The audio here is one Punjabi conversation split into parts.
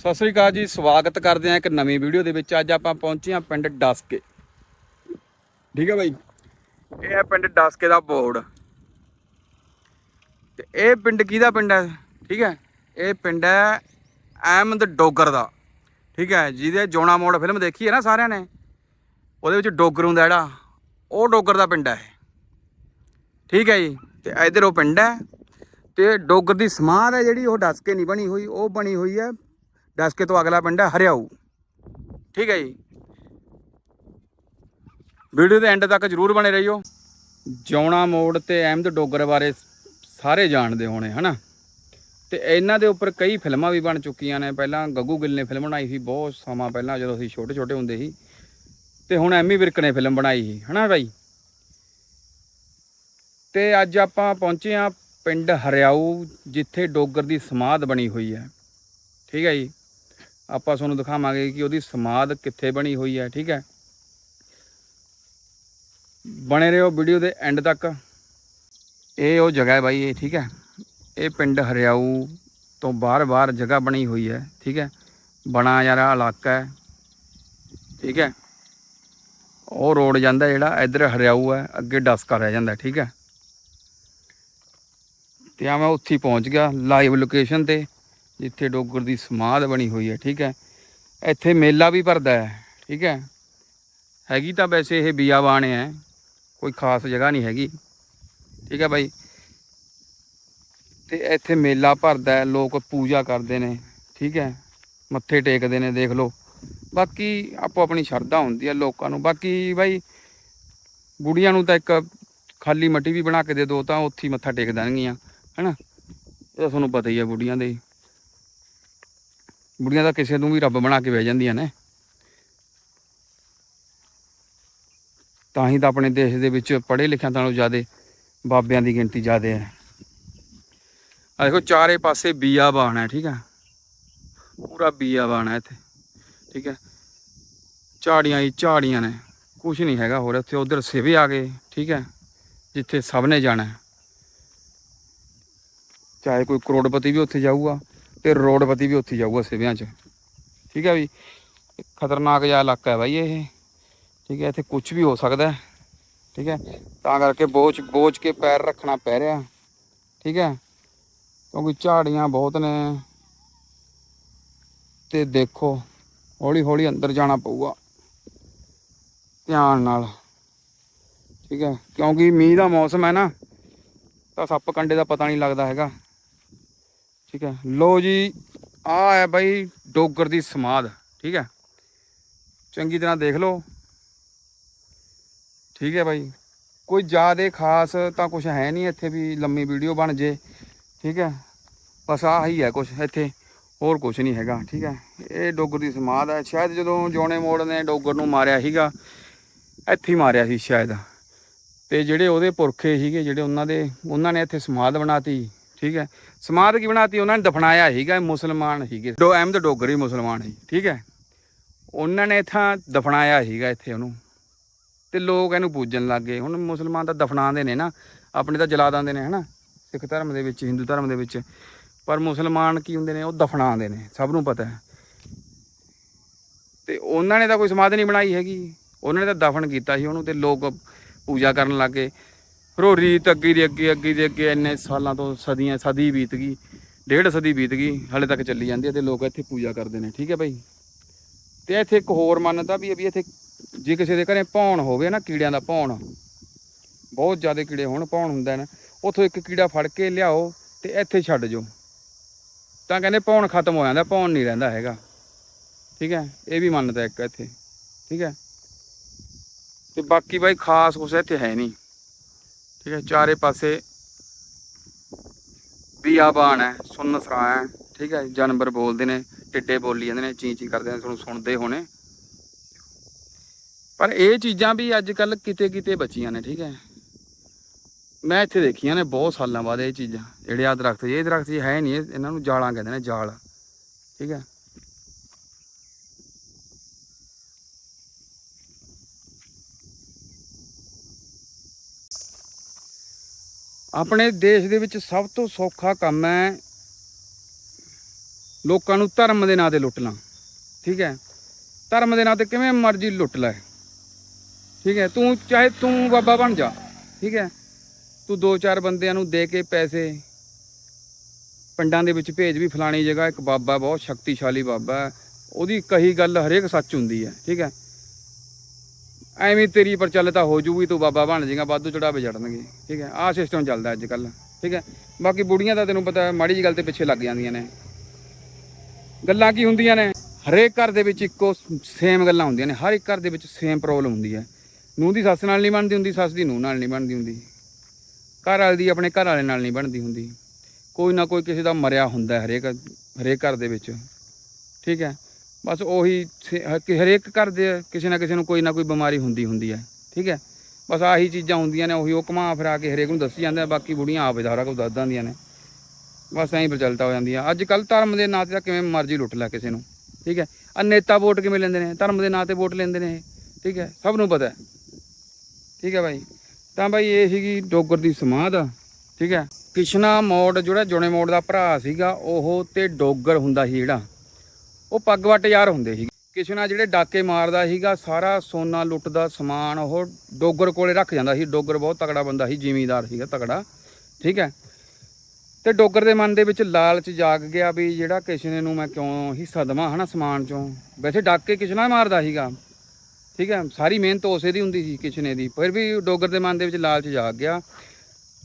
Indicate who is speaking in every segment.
Speaker 1: ਸਤਿ ਸ੍ਰੀ ਅਕਾਲ ਜੀ, ਸਵਾਗਤ ਕਰਦੇ ਹਾਂ ਇੱਕ ਨਵੀਂ ਵੀਡੀਓ ਦੇ ਵਿੱਚ। ਅੱਜ ਆਪਾਂ ਪਹੁੰਚੇ ਹਾਂ ਪਿੰਡ ਡਸਕੇ। ਠੀਕ ਹੈ ਬਾਈ? ਇਹ ਹੈ ਪਿੰਡ ਡਸਕੇ ਦਾ ਬੋਰਡ। ਤੇ ਇਹ ਪਿੰਡ ਕਿਹਦਾ ਪਿੰਡ ਹੈ? ਠੀਕ ਹੈ? ਇਹ ਪਿੰਡ ਹੈ ਅਹਿਮਦ ਡੋਗਰ ਦਾ। ਠੀਕ ਹੈ? ਜਿਹਦੇ ਜੋਣਾ ਮੋੜ ਫਿਲਮ ਦੇਖੀ ਹੈ ਨਾ ਸਾਰਿਆਂ ਨੇ? ਉਹਦੇ ਵਿੱਚ ਡੋਗਰ ਹੁੰਦਾ ਜਿਹੜਾ, ਉਹ ਡੋਗਰ ਦਾ ਪਿੰਡ ਹੈ ਇਹ। ਠੀਕ ਹੈ ਜੀ? ਤੇ ਇਧਰ ਉਹ ਪਿੰਡ ਹੈ। ਤੇ ਡੋਗਰ ਦੀ ਸਮਾਧ ਹੈ ਜਿਹੜੀ, ਉਹ ਡਸਕੇ ਨਹੀਂ ਬਣੀ ਹੋਈ, ਉਹ ਬਣੀ ਹੋਈ ਹੈ ਡਸਕੇ ਤੋਂ ਅਗਲਾ ਪਿੰਡ ਹੈ ਹਰਿਆਊ। ਠੀਕ ਹੈ ਜੀ। ਵੀਡੀਓ ਦੇ ਐਂਡ ਤੱਕ ਜਰੂਰ ਬਣੇ ਰਹੀਓ। ਜੌਣਾ ਮੋੜ ਤੇ ਅਹਿਮਦ ਡੋਗਰ ਬਾਰੇ ਸਾਰੇ ਜਾਣਦੇ ਹੋਣੇ, ਹਨਾ? ਤੇ ਇਹਨਾਂ ਦੇ ਉੱਪਰ ਕਈ ਫਿਲਮਾਂ ਵੀ ਬਣ ਚੁੱਕੀਆਂ ਨੇ। ਪਹਿਲਾਂ ਗੱਗੂ ਗਿੱਲ ਨੇ ਫਿਲਮ ਬਣਾਈ ਸੀ, ਬਹੁਤ ਸਮਾਂ ਪਹਿਲਾਂ ਜਦੋਂ ਅਸੀਂ ਛੋਟੇ ਛੋਟੇ ਹੁੰਦੇ ਸੀ। ਤੇ ਹੁਣ ਐਮੀ ਵਿਰਕ ਨੇ ਫਿਲਮ ਬਣਾਈ ਸੀ, ਹਨਾ ਭਾਈ ਤੇ ਅੱਜ ਆਪਾਂ ਪਹੁੰਚੇ ਆ ਪਿੰਡ ਹਰਿਆਊ, ਜਿੱਥੇ ਡੋਗਰ ਦੀ ਸਮਾਧ ਬਣੀ ਹੋਈ ਹੈ। ਠੀਕ ਹੈ ਜੀ। ਆਪਾਂ ਤੁਹਾਨੂੰ ਦਿਖਾਵਾਂਗੇ ਕਿ ਉਹਦੀ ਸਮਾਧ ਕਿੱਥੇ ਬਣੀ ਹੋਈ ਹੈ, ਠੀਕ ਹੈ। ਬਣੇ ਰਹੋ ਵੀਡੀਓ ਦੇ ਐਂਡ ਤੱਕ। ਇਹ ਉਹ ਜਗ੍ਹਾ ਹੈ ਬਾਈ ਇਹ, ਠੀਕ ਹੈ। ਇਹ ਪਿੰਡ ਹਰਿਆਊ ਤੋਂ ਬਾਹਰ-ਬਾਹਰ ਜਗ੍ਹਾ ਬਣੀ ਹੋਈ ਹੈ, ਠੀਕ ਹੈ। ਬਣਾ ਯਾਰਾ ਇਲਾਕਾ ਹੈ, ਠੀਕ ਹੈ। ਉਹ ਰੋਡ ਜਾਂਦਾ ਜਿਹੜਾ ਇੱਧਰ ਹਰਿਆਊ ਹੈ, ਅੱਗੇ ਡਸਕਾ ਰਹਿ ਜਾਂਦਾ, ਠੀਕ ਹੈ। ਤੇ ਆ ਮੈਂ ਉੱਥੇ ਪਹੁੰਚ ਗਿਆ ਲਾਈਵ ਲੋਕੇਸ਼ਨ ਤੇ। ਜਿੱਥੇ ਡੋਗਰ ਦੀ ਸਮਾਧ ਬਣੀ ਹੋਈ ਹੈ, ਠੀਕ ਹੈ। ਇੱਥੇ ਮੇਲਾ ਵੀ ਭਰਦਾ ਹੈ, ਠੀਕ ਹੈ। ਹੈਗੀ ਤਾਂ ਵੈਸੇ ਇਹ ਬੀਆਬਾਨ ਹੈ, ਕੋਈ ਖਾਸ ਜਗ੍ਹਾ ਨਹੀਂ ਹੈਗੀ, ਠੀਕ ਹੈ ਬਾਈ। ਤੇ ਇੱਥੇ ਮੇਲਾ ਭਰਦਾ ਹੈ, ਲੋਕ ਪੂਜਾ ਕਰਦੇ ਨੇ, ਠੀਕ ਹੈ। ਮੱਥੇ ਟੇਕਦੇ ਨੇ, ਦੇਖ ਲਓ। ਬਾਕੀ ਆਪੋ ਆਪਣੀ ਸ਼ਰਧਾ ਹੁੰਦੀ ਹੈ ਲੋਕਾਂ ਨੂੰ। ਬਾਕੀ ਬਾਈ, ਬੁੜੀਆਂ ਨੂੰ ਤਾਂ ਇੱਕ ਖਾਲੀ ਮੱਟੀ ਵੀ ਬਣਾ ਕੇ ਦੇ ਦੋ ਤਾਂ ਉੱਥੇ ਹੀ ਮੱਥਾ ਟੇਕ ਦੇਣਗੀਆਂ, ਹੈਨਾ। ਇਹ ਤਾਂ ਤੁਹਾਨੂੰ ਪਤਾ ਹੀ ਹੈ ਬੁੜੀਆਂ ਦੇ। ਬੁੜੀਆਂ ਤਾਂ ਕਿਸੇ ਨੂੰ ਵੀ ਰੱਬ ਬਣਾ ਕੇ ਬਹਿ ਜਾਂਦੀਆਂ ਨੇ। ਤਾਂ ਹੀ ਤਾਂ ਆਪਣੇ ਦੇਸ਼ ਦੇ ਵਿੱਚ ਪੜ੍ਹੇ ਲਿਖਿਆਂ ਨਾਲੋਂ ਜ਼ਿਆਦਾ ਬਾਬਿਆਂ ਦੀ ਗਿਣਤੀ ਜ਼ਿਆਦਾ ਹੈ। ਆ ਦੇਖੋ, ਚਾਰੇ ਪਾਸੇ ਬੀਆਬਾਨ ਹੈ, ਠੀਕ ਹੈ। ਪੂਰਾ ਬੀਆਬਾਨ ਹੈ ਇੱਥੇ, ਠੀਕ ਹੈ। ਝਾੜੀਆਂ ਹੀ ਝਾੜੀਆਂ ਨੇ ਕੁਝ ਨਹੀਂ ਹੈਗਾ ਹੋਰ, ਇੱਥੇ ਉਧਰ ਸਿਵੇ ਆ ਗਏ, ਠੀਕ ਹੈ, ਜਿੱਥੇ ਸਭ ਨੇ ਜਾਣਾ ਚਾਹੇ ਕੋਈ ਕਰੋੜਪਤੀ ਵੀ ਉੱਥੇ ਜਾਊਗਾ ਤੇ ਰੋਡਪਤੀ ਵੀ ਉੱਥੇ ਜਾਊਗਾ ਸਿਵਿਆਂ 'ਚ। ਠੀਕ ਹੈ ਵੀ? ਖਤਰਨਾਕ ਜਿਹਾ ਇਲਾਕਾ ਹੈ ਬਾਈ ਇਹ। ਠੀਕ ਹੈ, ਇੱਥੇ ਕੁਝ ਵੀ ਹੋ ਸਕਦਾ ਠੀਕ ਹੈ, ਤਾਂ ਕਰਕੇ ਬੋਝ ਬੋਝ ਕੇ ਪੈਰ ਰੱਖਣਾ ਪੈ ਰਿਹਾ। ਠੀਕ ਹੈ, ਕਿਉਂਕਿ ਝਾੜੀਆਂ ਬਹੁਤ ਨੇ। ਤੇ ਦੇਖੋ ਹੌਲੀ ਹੌਲੀ ਅੰਦਰ ਜਾਣਾ ਪਊਗਾ। ਧਿਆਨ ਨਾਲ। ਠੀਕ ਹੈ, ਕਿਉਂਕਿ ਮੀਂਹ ਦਾ ਮੌਸਮ ਹੈ ਨਾ, ਤਾਂ ਸੱਪ ਕੰਡੇ ਦਾ ਪਤਾ ਨਹੀਂ ਲੱਗਦਾ ਹੈਗਾ। ਠੀਕ ਹੈ। ਲੋ ਜੀ ਆ ਹੈ ਬਾਈ ਡੋਗਰ ਦੀ ਸਮਾਧ, ਠੀਕ ਹੈ। ਚੰਗੀ ਤਰ੍ਹਾਂ ਦੇਖ ਲਓ। ਠੀਕ ਹੈ ਬਾਈ। ਕੋਈ ਜ਼ਿਆਦਾ ਖਾਸ ਤਾਂ ਕੁਝ ਹੈ ਨਹੀਂ ਇੱਥੇ ਵੀ ਲੰਮੀ ਵੀਡੀਓ ਬਣ ਜੇ, ਠੀਕ ਹੈ। ਬਸ ਆਹ ਹੀ ਹੈ ਕੁਝ ਇੱਥੇ, ਹੋਰ ਕੁਝ ਨਹੀਂ ਹੈਗਾ, ਠੀਕ ਹੈ। ਇਹ ਡੋਗਰ ਦੀ ਸਮਾਧ ਹੈ। ਸ਼ਾਇਦ ਜਦੋਂ ਜੋਣੇ ਮੋੜ ਨੇ ਡੋਗਰ ਨੂੰ ਮਾਰਿਆ ਸੀਗਾ, ਇੱਥੇ ਹੀ ਮਾਰਿਆ ਸੀ ਸ਼ਾਇਦ। ਤੇ ਜਿਹੜੇ ਉਹਦੇ ਪੁਰਖੇ ਸੀਗੇ, ਜਿਹੜੇ ਉਹਨਾਂ ਦੇ, ਉਹਨਾਂ ਨੇ ਇੱਥੇ ਸਮਾਧ ਬਣਾਤੀ। ਠੀਕ ਹੈ। ਸਮਾਧ ਕੀ ਬਣਾਤੀ? ਉਹਨਾਂ ਨੇ ਦਫਨਾਇਆ ਸੀਗਾ ਮੁਸਲਮਾਨ ਸੀਗੇ। ਡੋ ਅਹਿਮਦ ਡੋਗਰੀ ਮੁਸਲਮਾਨ ਸੀ, ਠੀਕ ਹੈ। ਉਹਨਾਂ ਨੇ ਇੱਥਾਂ ਦਫਨਾਇਆ ਸੀਗਾ ਇੱਥੇ ਉਹਨੂੰ। ਤੇ ਲੋਕ ਇਹਨੂੰ ਪੂਜਣ ਲੱਗ ਗਏ। ਹੁਣ ਮੁਸਲਮਾਨ ਤਾਂ ਦਫਨਾਉਂਦੇ ਨੇ ਨਾ, ਆਪਣੇ ਤਾਂ ਜਲਾ ਦਿੰਦੇ ਨੇ, ਹਨਾ। ਸਿੱਖ ਧਰਮ ਦੇ ਵਿੱਚ, ਹਿੰਦੂ ਧਰਮ ਦੇ ਵਿੱਚ। ਪਰ ਮੁਸਲਮਾਨ ਕੀ ਹੁੰਦੇ ਨੇ, ਉਹ ਦਫਨਾਉਂਦੇ ਨੇ, ਸਭ ਨੂੰ ਪਤਾ ਹੈ। ਤੇ ਉਹਨਾਂ ਨੇ ਤਾਂ ਕੋਈ ਸਮਾਧ ਨਹੀਂ ਬਣਾਈ ਹੈਗੀ। ਉਹਨਾਂ ਨੇ ਤਾਂ ਦਫਨ ਕੀਤਾ ਸੀ ਉਹਨੂੰ ਤੇ ਲੋਕ ਪੂਜਾ ਕਰਨ ਲੱਗੇ ਫਿਰ ਉਹ ਰੀਤ ਅੱਗੇ ਦੀ ਅੱਗੇ ਅੱਗੇ ਦੀ ਅੱਗੇ ਇੰਨੇ ਸਾਲਾਂ ਤੋਂ ਸਦੀਆਂ, ਸਦੀ ਬੀਤ ਗਈ, ਡੇਢ ਸਦੀ ਬੀਤ ਗਈ, ਹਲੇ ਤੱਕ ਚੱਲੀ ਜਾਂਦੀ ਹੈ ਤੇ ਲੋਕ ਇੱਥੇ ਪੂਜਾ ਕਰਦੇ ਨੇ, ਠੀਕ ਹੈ ਭਾਈ ਤੇ ਇੱਥੇ ਇੱਕ ਹੋਰ ਮੰਨਦਾ ਵੀ ਵੀ ਇੱਥੇ ਜੇ ਕਿਸੇ ਦੇ ਘਰੇ ਭੌਣ ਹੋਵੇ ਨਾ, ਕੀੜਿਆਂ ਦਾ ਭੌਣ, ਬਹੁਤ ਜ਼ਿਆਦਾ ਕੀੜੇ ਹੋਣ ਭੌਣ ਹੁੰਦਾ ਨਾ, ਉੱਥੋਂ ਇੱਕ ਕੀੜਾ ਫੜ ਕੇ ਲਿਆਓ ਤੇ ਇੱਥੇ ਛੱਡ ਜਾਓ। ਤਾਂ ਕਹਿੰਦੇ ਭੌਣ ਖਤਮ ਹੋ ਜਾਂਦਾ, ਭੌਣ ਨਹੀਂ ਰਹਿੰਦਾ ਹੈਗਾ। ਠੀਕ ਹੈ? ਇਹ ਵੀ ਮੰਨਦਾ ਇੱਕ ਇੱਥੇ। ਠੀਕ ਹੈ? ਤੇ ਬਾਕੀ ਬਾਈ ਖਾਸ ਕੁਛ ਇੱਥੇ ਹੈ ਨਹੀਂ। ਠੀਕ ਹੈ, ਚਾਰੇ ਪਾਸੇ ਬੀਆਬਾਨ ਹੈ, ਸੁੰਨ ਸਰਾਂ ਹੈ, ਠੀਕ ਹੈ, ਜਾਨਵਰ ਬੋਲਦੇ ਨੇ, ਟਿੱਡੇ ਬੋਲੀ ਜਾਂਦੇ ਨੇ ਚੀਂ ਚੀਂ ਕਰਦੇ ਨੇ, ਤੁਹਾਨੂੰ ਸੁਣਦੇ ਹੋਣੇ। ਪਰ ਇਹ ਚੀਜ਼ਾਂ ਵੀ ਅੱਜ ਕੱਲ ਕਿਤੇ ਕਿਤੇ ਬਚੀਆਂ ਨੇ, ਠੀਕ ਹੈ। ਮੈਂ ਇੱਥੇ ਦੇਖੀਆਂ ਨੇ ਬਹੁਤ ਸਾਲਾਂ ਬਾਅਦ ਇਹ ਚੀਜ਼ਾਂ, ਜਿਹੜੇ ਆ ਦਰਖਤ ਇਹ ਦਰਖਤ ਜੀ ਹੈ ਨਹੀਂ ਇਹਨਾਂ ਨੂੰ ਜਾਲਾਂ ਕਹਿੰਦੇ ਨੇ ਜਾਲ, ਠੀਕ ਹੈ। ਆਪਣੇ ਦੇਸ਼ ਦੇ ਵਿੱਚ ਸਭ ਤੋਂ ਸੌਖਾ ਕੰਮ ਹੈ ਲੋਕਾਂ ਨੂੰ ਧਰਮ ਦੇ ਨਾਂ ਤੇ ਲੁੱਟਣਾ, ਠੀਕ ਹੈ? ਧਰਮ ਦੇ ਨਾਂ ਤੇ ਕਿਵੇਂ ਮਰਜ਼ੀ ਲੁੱਟ ਲੈ, ਠੀਕ ਹੈ? ਤੂੰ ਚਾਹੇ ਤੂੰ ਬਾਬਾ ਬਣ ਜਾ, ਠੀਕ ਹੈ? ਤੂੰ ਦੋ ਚਾਰ ਬੰਦਿਆਂ ਨੂੰ ਦੇ ਕੇ ਪੈਸੇ, ਪਿੰਡਾਂ ਦੇ ਵਿੱਚ ਭੇਜ ਵੀ ਫਲਾਣੀ ਜਗ੍ਹਾ ਇੱਕ ਬਾਬਾ, ਬਹੁਤ ਸ਼ਕਤੀਸ਼ਾਲੀ ਬਾਬਾ, ਉਹਦੀ ਕਹੀ ਗੱਲ ਹਰੇਕ ਸੱਚ ਹੁੰਦੀ ਹੈ, ਠੀਕ ਹੈ? ਐਵੇਂ ਤੇਰੀ ਪ੍ਰਚਲਿਤਾ ਹੋ ਜੂਗੀ, ਤੂੰ ਬਾਬਾ ਬਣ ਜਾਏਗਾ, ਵਾਧੂ ਚੜਾਵੇ ਚੜਨਗੇ, ਠੀਕ ਹੈ? ਆਹ ਸਿਸਟਮ ਚੱਲਦਾ ਅੱਜ ਕੱਲ ਠੀਕ ਹੈ? ਬਾਕੀ ਬੁੜੀਆਂ ਦਾ ਤੈਨੂੰ ਪਤਾ, ਮਾੜੀ ਜੀ ਗੱਲ ਤੇ ਪਿੱਛੇ ਲੱਗ ਜਾਂਦੀਆਂ ਨੇ। ਗੱਲਾਂ ਕੀ ਹੁੰਦੀਆਂ ਨੇ? ਹਰੇਕ ਘਰ ਦੇ ਵਿੱਚ ਇੱਕੋ ਸੇਮ ਗੱਲਾਂ ਹੁੰਦੀਆਂ ਨੇ, ਹਰ ਇੱਕ ਘਰ ਦੇ ਵਿੱਚ ਸੇਮ ਪ੍ਰੋਬਲਮ ਹੁੰਦੀ ਹੈ। ਨੂੰਹ ਦੀ ਸੱਸ ਨਾਲ ਨਹੀਂ ਬਣਦੀ ਹੁੰਦੀ, ਸੱਸ ਦੀ ਨੂੰਹ ਨਾਲ ਨਹੀਂ ਬਣਦੀ ਹੁੰਦੀ। ਘਰ ਵਾਲੇ ਦੀ ਆਪਣੇ ਘਰ ਵਾਲੇ ਨਾਲ ਨਹੀਂ ਬਣਦੀ ਹੁੰਦੀ। ਕੋਈ ਨਾ ਕੋਈ ਕਿਸੇ ਦਾ ਮਰਿਆ ਹੁੰਦਾ ਹਰੇਕ ਹਰੇਕ ਘਰ ਦੇ ਵਿੱਚ, ਠੀਕ ਹੈ? ਬਸ ਉਹੀ ਸੇ- ਹਰੇਕ ਘਰ ਦੇ ਕਿਸੇ ਨਾ ਕਿਸੇ ਨੂੰ ਕੋਈ ਨਾ ਕੋਈ ਬਿਮਾਰੀ ਹੁੰਦੀ ਹੁੰਦੀ ਹੈ, ਠੀਕ ਹੈ? ਬਸ ਆਹੀ ਚੀਜ਼ਾਂ ਹੁੰਦੀਆਂ ਨੇ, ਉਹੀ ਉਹ ਘੁਮਾ ਫਿਰਾ ਕੇ ਹਰੇਕ ਨੂੰ ਦੱਸੀ ਜਾਂਦੇ ਆ, ਬਾਕੀ ਬੁੜੀਆਂ ਆਪੇ ਸਾਰਾ ਕੁਝ ਦੱਸ ਦਿੰਦੀਆਂ ਨੇ। ਬਸ ਐਂ ਪ੍ਰਚਲਿਤ ਹੋ ਜਾਂਦੀ ਆ ਅੱਜ ਕੱਲ ਧਰਮ ਦੇ ਨਾਂ ਤੇ ਤਾਂ ਕਿਵੇਂ ਮਰਜ਼ੀ ਲੁੱਟ ਲੈ ਕਿਸੇ ਨੂੰ, ਠੀਕ ਹੈ? ਆ ਨੇਤਾ ਵੋਟ ਕਿਵੇਂ ਲੈਂਦੇ ਨੇ? ਧਰਮ ਦੇ ਨਾਂ ਤੇ ਵੋਟ ਲੈਂਦੇ ਨੇ ਠੀਕ ਹੈ? ਸਭ ਨੂੰ ਪਤਾ ਠੀਕ ਹੈ ਭਾਈ ਤਾਂ ਭਾਈ ਇਹ ਸੀਗੀ ਡੋਗਰ ਦੀ ਸਮਾਧ, ਠੀਕ ਹੈ? ਕਿਸ਼ਨਾ ਮੋੜ ਜਿਹੜਾ ਜੁਣੇ ਮੋੜ ਦਾ ਭਰਾ ਸੀਗਾ, ਉਹ ਤੇ ਡੋਗਰ ਹੁੰਦਾ ਸੀ ਜਿਹੜਾ। ਉਹ ਪੱਗ ਵੱਟ ਯਾਰ ਹੁੰਦੇ ਸੀ ਕਿਸ਼ਨਾ ਜਿਹੜੇ ਡਾਕੇ ਮਾਰਦਾ ਸੀਗਾ ਸਾਰਾ ਸੋਨਾ ਲੁੱਟਦਾ ਸਮਾਨ ਉਹ ਡੋਗਰ ਕੋਲੇ ਰੱਖ ਜਾਂਦਾ ਸੀ ਡੋਗਰ ਬਹੁਤ ਤਕੜਾ ਬੰਦਾ ਸੀ ਜ਼ਿਮੀਂਦਾਰ ਸੀਗਾ ਤਕੜਾ ਠੀਕ ਹੈ ਤੇ ਡੋਗਰ ਦੇ ਮਨ ਦੇ ਵਿੱਚ ਲਾਲਚ ਜਾਗ ਗਿਆ ਵੀ ਜਿਹੜਾ ਕਿਸ਼ਨੇ ਨੂੰ ਮੈਂ ਕਿਉਂ ਹਿੱਸਾ ਦੇਵਾਂ ਹਨਾ ਸਮਾਨ ਚੋਂ ਵੈਸੇ ਡਾਕੇ ਕਿਸ਼ਨਾ ਮਾਰਦਾ ਸੀਗਾ ਠੀਕ ਹੈ ਸਾਰੀ ਮਿਹਨਤ ਉਸੇ ਦੀ ਹੁੰਦੀ ਸੀ ਕਿਸ਼ਨੇ ਦੀ ਫਿਰ ਵੀ ਡੋਗਰ ਦੇ ਮਨ ਦੇ ਵਿੱਚ ਲਾਲਚ ਜਾਗ ਗਿਆ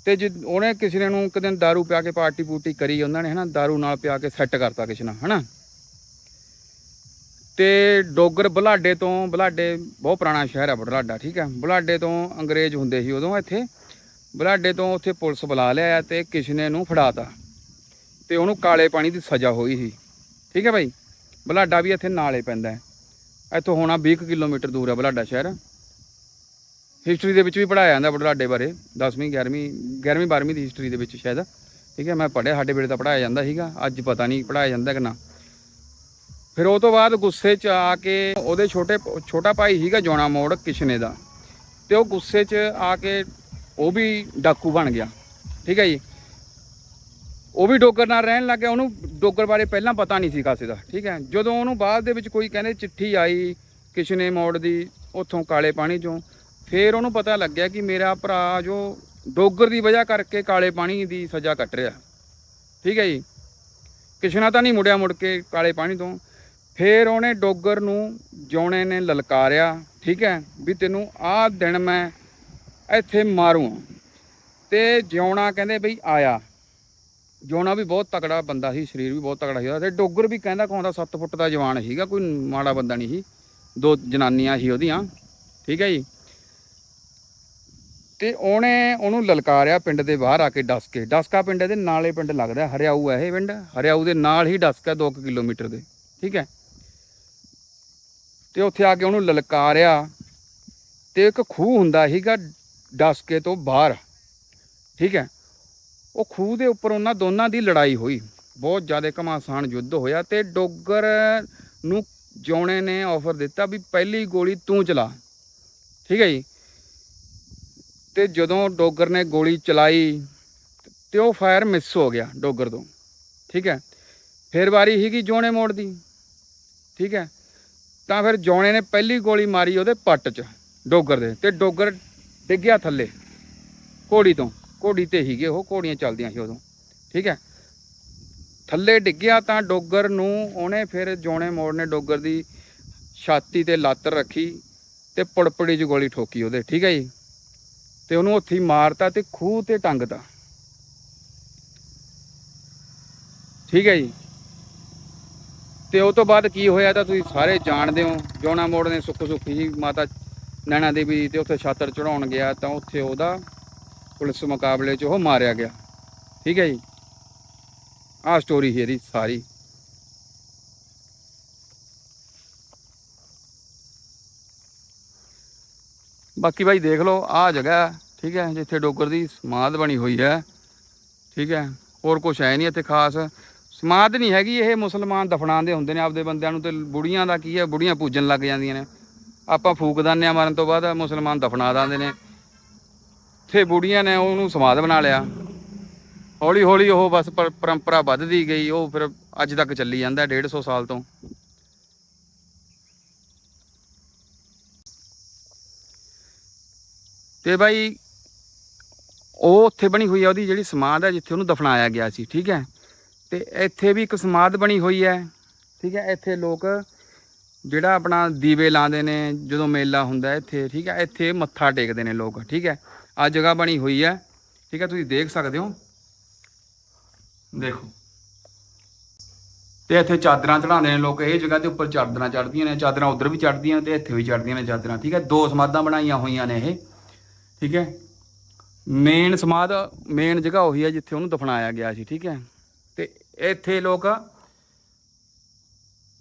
Speaker 1: ਤੇ ਜਿ ਉਹਨੇ ਕਿਸ਼ਨੇ ਨੂੰ ਇੱਕ ਦਿਨ दारू ਪਿਆ ਕੇ ਪਾਰਟੀ ਪੂਟੀ ਕਰੀ ਉਹਨਾਂ ਨੇ ਹਨਾ दारू ਨਾਲ ਪਿਆ ਕੇ ਸੈੱਟ ਕਰਤਾ ਕਿਸ਼ਨਾ ਹਨਾ ਤੇ ਡੋਗਰ ਬੁਲਾਡੇ ਤੋਂ ਬੁਲਾਡੇ ਬਹੁਤ ਪੁਰਾਣਾ ਸ਼ਹਿਰ ਹੈ ਬੁਲਾਡਾ ਠੀਕ ਹੈ ਬੁਲਾਡੇ ਤੋਂ ਅੰਗਰੇਜ਼ ਹੁੰਦੇ ਸੀ ਉਦੋਂ ਇੱਥੇ। ਬੁਲਾਡੇ ਤੋਂ ਉੱਥੇ ਪੁਲਿਸ ਬੁਲਾ ਲਿਆ ਤੇ ਕਿਸ਼ਨੇ ਨੂੰ ਫੜਾਤਾ। ਤੇ ਉਹਨੂੰ ਕਾਲੇ ਪਾਣੀ ਦੀ ਸਜ਼ਾ ਹੋਈ ਸੀ। ਠੀਕ ਹੈ ਭਾਈ ਬੁਲਾਡਾ ਵੀ ਇੱਥੇ ਨਾਲੇ ਪੈਂਦਾ ਹੈ। ਇੱਥੋਂ ਹੋਣਾ 20 ਕੁ ਕਿਲੋਮੀਟਰ ਦੂਰ ਹੈ ਬੁਲਾਡਾ ਸ਼ਹਿਰ। ਹਿਸਟਰੀ ਦੇ ਵਿੱਚ ਵੀ ਪੜਾਇਆ ਜਾਂਦਾ ਬੁਢਲਾਡੇ ਬਾਰੇ 10ਵੀਂ 11ਵੀਂ 11ਵੀਂ 12ਵੀਂ ਦੀ ਹਿਸਟਰੀ ਦੇ ਵਿੱਚ ਸ਼ਾਇਦ। ਠੀਕ ਹੈ ਮੈਂ ਪੜਿਆ ਸਾਡੇ ਵੇਲੇ ਤਾਂ ਪੜਾਇਆ ਜਾਂਦਾ ਸੀਗਾ, ਅੱਜ ਪਤਾ ਨਹੀਂ ਪੜਾਇਆ ਜਾਂਦਾ ਕਿ ਨਾ। ਫਿਰ ਉਹ ਤੋਂ ਬਾਅਦ ਗੁੱਸੇ 'ਚ ਆ ਕੇ ਉਹਦੇ ਛੋਟੇ ਛੋਟਾ ਭਾਈ ਸੀਗਾ ਜੋਣਾ ਮੋੜ ਕਿਸ਼ਨੇ ਦਾ। ਤੇ ਉਹ ਗੁੱਸੇ 'ਚ ਆ ਕੇ ਉਹ ਵੀ ਡਾਕੂ ਬਣ ਗਿਆ। ਠੀਕ ਹੈ ਜੀ? ਉਹ ਵੀ ਡੋਗਰ ਨਾਲ ਰਹਿਣ ਲੱਗ ਗਿਆ। ਉਹਨੂੰ ਡੋਗਰ ਬਾਰੇ ਪਹਿਲਾਂ ਪਤਾ ਨਹੀਂ ਸੀ ਕਾਸੇ ਦਾ। ਠੀਕ ਹੈ? ਜਦੋਂ ਉਹਨੂੰ ਬਾਅਦ ਦੇ ਵਿੱਚ ਕੋਈ ਕਹਿੰਦੇ ਚਿੱਠੀ ਆਈ ਕਿਸ਼ਨੇ ਮੋੜ ਦੀ ਉੱਥੋਂ ਕਾਲੇ ਪਾਣੀ ਚੋਂ, ਫੇਰ ਉਹਨੂੰ ਪਤਾ ਲੱਗਿਆ ਕਿ ਮੇਰਾ ਭਰਾ ਜੋ ਡੋਗਰ ਦੀ ਵਜ੍ਹਾ ਕਰਕੇ ਕਾਲੇ ਪਾਣੀ ਦੀ ਸਜ਼ਾ ਕੱਟ ਰਿਹਾ। ਠੀਕ ਹੈ ਜੀ? ਕਿਸ਼ਨਾ ਤਾਂ ਨਹੀਂ ਮੁੜਿਆ ਮੁੜ ਕੇ ਕਾਲੇ ਪਾਣੀ ਤੋਂ। ਫੇਰ ਉਹਨੇ ਡੋਗਰ ਨੂੰ ਜੋਣੇ ਨੇ ਲਲਕਾਰਿਆ, ਠੀਕ ਹੈ, ਵੀ ਤੈਨੂੰ ਆਹ ਦਿਨ ਮੈਂ ਇੱਥੇ ਮਾਰੂ। ਤੇ ਜਿਉਣਾ ਕਹਿੰਦੇ ਬਈ ਆਇਆ। ਜੋਣਾ ਵੀ ਬਹੁਤ ਤਕੜਾ ਬੰਦਾ ਸੀ, ਸਰੀਰ ਵੀ ਬਹੁਤ ਤਕੜਾ ਸੀ ਉਹਦਾ। ਤੇ ਡੋਗਰ ਵੀ ਕਹਿੰਦਾ ਕੌਣ ਦਾ 7 ਫੁੱਟ ਦਾ ਜਵਾਨ ਸੀਗਾ, ਕੋਈ ਮਾੜਾ ਬੰਦਾ ਨਹੀਂ ਸੀ। ਦੋ ਜਨਾਨੀਆਂ ਸੀ ਉਹਦੀਆਂ, ਠੀਕ ਹੈ ਜੀ। ਤੇ ਉਹਨੇ ਉਹਨੂੰ ਲਲਕਾਰਿਆ ਪਿੰਡ ਦੇ ਬਾਹਰ ਆ ਕੇ ਡਸਕੇ। ਡਸਕਾ ਪਿੰਡ ਦੇ ਨਾਲੇ ਪਿੰਡ ਲੱਗਦਾ, ਹਰਿਆਊ ਹੈ ਇਹ ਪਿੰਡ। ਹਰਿਆਊ ਦੇ ਨਾਲ ਹੀ ਡਸਕਾ 2 ਕਿਲੋਮੀਟਰ ਦੇ, ਠੀਕ ਹੈ। ਤੇ ਉੱਥੇ ਆ ਕੇ ਉਹਨੂੰ ਲਲਕਾਰਿਆ ਤੇ ਇੱਕ ਖੂਹ ਹੁੰਦਾ ਸੀਗਾ ਡਸਕੇ ਤੋਂ ਬਾਹਰ, ਠੀਕ ਹੈ। ਉਹ ਖੂਹ ਦੇ ਉੱਪਰ ਉਹਨਾਂ ਦੋਨਾਂ ਦੀ ਲੜਾਈ ਹੋਈ। ਬਹੁਤ ਜ਼ਿਆਦਾ ਘਮਾਸਾਨ ਯੁੱਧ ਹੋਇਆ ਤੇ ਡੋਗਰ ਨੂੰ ਜੋਣੇ ਨੇ ਆਫਰ ਦਿੱਤਾ ਵੀ ਪਹਿਲੀ ਗੋਲੀ ਤੂੰ ਚਲਾ, ਠੀਕ ਹੈ ਜੀ। ਤੇ ਜਦੋਂ ਡੋਗਰ ਨੇ ਗੋਲੀ ਚਲਾਈ ਤੇ ਉਹ ਫਾਇਰ ਮਿਸ ਹੋ ਗਿਆ ਡੋਗਰ ਤੋਂ, ਠੀਕ ਹੈ। ਫਿਰ ਵਾਰੀ ਸੀਗੀ ਜੋਣੇ ਮੋੜ ਦੀ, ਠੀਕ ਹੈ। ਤਾਂ ਫਿਰ ਜੋਣੇ ਨੇ ਪਹਿਲੀ ਗੋਲੀ ਮਾਰੀ ਉਹਦੇ ਪੱਟ 'ਚ, ਡੋਗਰ ਦੇ, ਤੇ ਡੋਗਰ ਡਿੱਗਿਆ ਥੱਲੇ, ਘੋੜੀ ਤੋਂ, ਘੋੜੀ ਤੇ ਹੀਗੇ ਉਹ, ਘੋੜੀਆਂ ਚੱਲਦੀਆਂ ਸੀ ਉਦੋਂ, ਠੀਕ ਹੈ। ਥੱਲੇ ਡਿੱਗਿਆ ਤਾਂ ਡੋਗਰ ਨੂੰ ਉਹਨੇ ਫਿਰ ਜੋਣੇ ਮੋੜ ਨੇ ਡੋਗਰ ਦੀ ਛਾਤੀ ਤੇ ਲੱਤ ਰੱਖੀ ਤੇ ਪੜਪੜੀ 'ਚ ਗੋਲੀ ਠੋਕੀ ਉਹਦੇ, ਠੀਕ ਹੈ ਜੀ। ਤੇ ਉਹਨੂੰ ਉੱਥੇ ਹੀ ਮਾਰਤਾ ਤੇ ਖੂਹ ਤੇ ਟੰਗਤਾ, ਠੀਕ ਹੈ ਜੀ। ਤੇ ਉਹ ਤੋਂ ਬਾਅਦ ਕੀ ਹੋਇਆ ਤਾਂ ਤੁਸੀਂ ਸਾਰੇ ਜਾਣਦੇ ਹੋ ਜੋਣਾ ਮੋੜ ਨੇ ਸੁੱਖ ਸੁੱਖੀ ਜੀ, ਮਾਤਾ ਨੈਣਾ ਦੇਵੀ ਤੇ ਉੱਥੇ ਛਾਤਰ ਚੜਾਉਣ ਗਿਆ ਤਾਂ ਉੱਥੇ ਉਹਦਾ ਪੁਲਿਸ ਮੁਕਾਬਲੇ 'ਚ ਉਹ ਮਾਰਿਆ ਗਿਆ। ਠੀਕ ਹੈ ਜੀ? ਆਹ ਸਟੋਰੀ ਹੈ ਇਹਦੀ ਸਾਰੀ। ਬਾਕੀ ਭਾਈ ਦੇਖ ਲਓ, ਆਹ ਜਗ੍ਹਾ ਠੀਕ ਹੈ, ਜਿੱਥੇ ਡੋਗਰ ਦੀ ਸਮਾਧ ਬਣੀ ਹੋਈ ਹੈ। ਠੀਕ ਹੈ, ਹੋਰ ਕੁਝ ਹੈ ਨਹੀਂ ਇੱਥੇ ਖਾਸ। ਸਮਾਧ ਨਹੀਂ ਹੈਗੀ, ਇਹ ਮੁਸਲਮਾਨ ਦਫਨਾਉਂਦੇ ਹੁੰਦੇ ਨੇ ਆਪਦੇ ਬੰਦਿਆਂ ਨੂੰ ਤੇ ਬੁੜੀਆਂ ਦਾ ਕੀ ਹੈ, ਬੁੜੀਆਂ ਪੂਜਣ ਲੱਗ ਜਾਂਦੀਆਂ ਨੇ। ਆਪਾਂ ਫੂਕ ਦਿੰਦੇ ਆ ਮਰਨ ਤੋਂ ਬਾਅਦ ਮੁਸਲਮਾਨ ਦਫਨਾ ਦਿੰਦੇ ਨੇ। ਤੇ ਬੁੜੀਆਂ ਨੇ ਉਹਨੂੰ ਸਮਾਧ ਬਣਾ ਲਿਆ। ਹੌਲੀ ਹੌਲੀ ਉਹ ਬਸ ਪਰੰਪਰਾ ਵੱਧਦੀ ਗਈ, ਉਹ ਫਿਰ ਅੱਜ ਤੱਕ ਚੱਲੀ ਜਾਂਦਾ 150 ਸਾਲ ਤੋਂ। ਤੇ ਬਾਈ, ਉਹ ਉੱਥੇ ਬਣੀ ਹੋਈ ਹੈ ਉਹਦੀ ਜਿਹੜੀ ਸਮਾਧ ਹੈ, ਜਿੱਥੇ ਉਹਨੂੰ ਦਫਨਾਇਆ ਗਿਆ ਸੀ, ਠੀਕ ਹੈ? ਤੇ ਇੱਥੇ ਵੀ ਇੱਕ ਸਮਾਧ ਬਣੀ ਹੋਈ ਹੈ, ਠੀਕ ਹੈ, ਇੱਥੇ ਲੋਕ ਜਿਹੜਾ ਆਪਣਾ ਦੀਵੇ ਲਾਉਂਦੇ ਨੇ, ਜਦੋਂ ਮੇਲਾ ਹੁੰਦਾ ਇੱਥੇ, ਠੀਕ ਹੈ, ਇੱਥੇ ਮੱਥਾ ਟੇਕਦੇ ਨੇ ਲੋਕ, ਠੀਕ ਹੈ, ਆ ਜਗ੍ਹਾ ਬਣੀ ਹੋਈ ਹੈ, ਠੀਕ ਹੈ, ਤੁਸੀਂ ਦੇਖ ਸਕਦੇ ਹੋ। ਦੇਖੋ। ਤੇ ਇੱਥੇ ਚਾਦਰਾਂ ਚੜਾਉਂਦੇ ਨੇ ਲੋਕ, ਇਹ ਜਗ੍ਹਾ ਦੇ ਉੱਪਰ ਚਾਦਰਾਂ ਚੜਦੀਆਂ ਨੇ, ਚਾਦਰਾਂ ਉਧਰ ਵੀ ਚੜਦੀਆਂ ਨੇ ਤੇ ਇੱਥੇ ਵੀ ਚੜਦੀਆਂ ਨੇ ਚਾਦਰਾਂ, ਠੀਕ ਹੈ, ਦੋ ਸਮਾਧਾਂ ਬਣਾਈਆਂ ਹੋਈਆਂ ਨੇ ਇਹ, ਠੀਕ ਹੈ। ਮੇਨ ਸਮਾਧ ਮੇਨ ਜਗ੍ਹਾ ਉਹੀ ਹੈ ਜਿੱਥੇ ਉਹਨੂੰ ਦਫਨਾਇਆ ਗਿਆ ਸੀ, ਠੀਕ ਹੈ। ਇੱਥੇ ਲੋਕ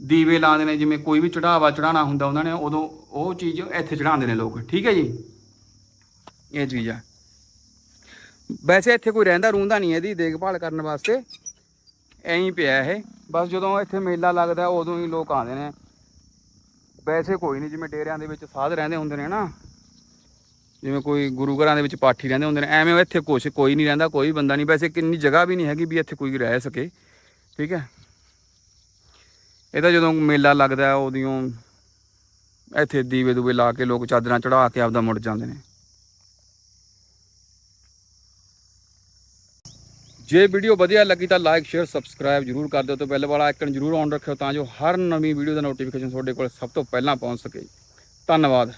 Speaker 1: ਦੀਵੇ ਲਾਉਂਦੇ ਨੇ, ਜਿਵੇਂ ਕੋਈ ਵੀ ਚੜਾਵਾ ਚੜਾਉਣਾ ਹੁੰਦਾ ਉਹਨਾਂ ਨੇ, ਉਦੋਂ ਉਹ ਚੀਜ਼ ਇੱਥੇ ਚੜਾਉਂਦੇ ਨੇ ਲੋਕ। ਠੀਕ ਹੈ ਜੀ? ਇਹ ਚੀਜ਼ ਆ। ਵੈਸੇ ਇੱਥੇ ਕੋਈ ਰਹਿੰਦਾ ਰੂੰਦਾ ਨਹੀਂ ਇਹਦੀ ਦੇਖਭਾਲ ਕਰਨ ਵਾਸਤੇ। ਐਂ ਪਿਆ ਇਹ। ਬਸ ਜਦੋਂ ਇੱਥੇ ਮੇਲਾ ਲੱਗਦਾ, ਉਦੋਂ ਹੀ ਲੋਕ ਆਉਂਦੇ ਨੇ। ਵੈਸੇ ਕੋਈ ਨਹੀਂ, ਜਿਵੇਂ ਡੇਰਿਆਂ ਦੇ ਵਿੱਚ ਸਾਧ ਰਹਿੰਦੇ ਹੁੰਦੇ ਨੇ ਨਾ। ਜਿਵੇਂ ਕੋਈ ਗੁਰੂ ਘਰਾਂ ਦੇ ਵਿੱਚ ਪਾਠੀ ਰਹਿੰਦੇ ਹੁੰਦੇ ਨੇ, ਐਵੇਂ ਇੱਥੇ ਕੁਛ ਕੋਈ ਨਹੀਂ ਰਹਿੰਦਾ, ਕੋਈ ਬੰਦਾ ਨਹੀਂ। ਵੈਸੇ ਕਿੰਨੀ ਜਗ੍ਹਾ ਵੀ ਨਹੀਂ ਹੈਗੀ ਵੀ ਇੱਥੇ ਕੋਈ ਰਹਿ ਸਕੇ। ਠੀਕ ਹੈ? ਇਹਦਾ ਜਦੋਂ ਮੇਲਾ ਲੱਗਦਾ ਹੈ, ਉਦੋਂ ਇੱਥੇ ਦੀਵੇ ਦੂਵੇ ਲਾ ਕੇ ਲੋਕ ਚਾਦਰਾਂ ਚੜਾ ਕੇ ਆਪਦਾ ਮੁੜ ਜਾਂਦੇ ਨੇ। ਜੇ ਵੀਡੀਓ ਵਧੀਆ ਲੱਗੀ ਤਾਂ ਲਾਈਕ ਸ਼ੇਅਰ ਸਬਸਕ੍ਰਾਈਬ ਜਰੂਰ ਕਰ ਦਿਓ ਤੇ ਬੈਲ ਵਾਲਾ ਆਈਕਨ ਜਰੂਰ ਔਨ ਰੱਖਿਓ ਤਾਂ ਜੋ ਹਰ ਨਵੀਂ ਵੀਡੀਓ ਦਾ ਨੋਟੀਫਿਕੇਸ਼ਨ ਤੁਹਾਡੇ ਕੋਲ ਸਭ ਤੋਂ ਪਹਿਲਾਂ ਪਹੁੰਚ ਸਕੇ। ਧੰਨਵਾਦ।